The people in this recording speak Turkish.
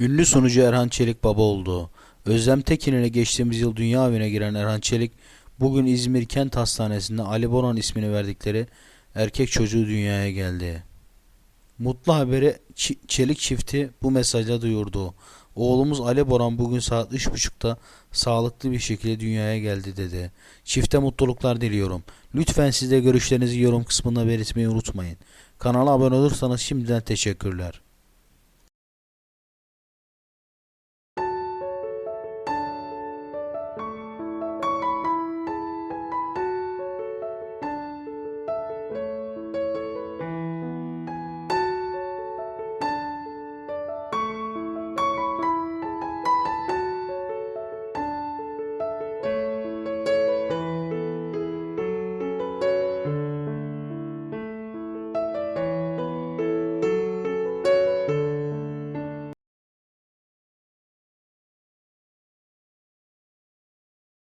Ünlü sunucu Erhan Çelik baba oldu. Özlem Tekin ile geçtiğimiz yıl dünya evine giren Erhan Çelik, bugün İzmir Kent Hastanesi'nde Ali Boran ismini verdikleri erkek çocuğu dünyaya geldi. Mutlu haberi Ç- Çelik çifti bu mesajla duyurdu. Oğlumuz Ali Boran bugün saat 3.30'da sağlıklı bir şekilde dünyaya geldi dedi. Çifte mutluluklar diliyorum. Lütfen siz de görüşlerinizi yorum kısmında belirtmeyi unutmayın. Kanala abone olursanız şimdiden teşekkürler.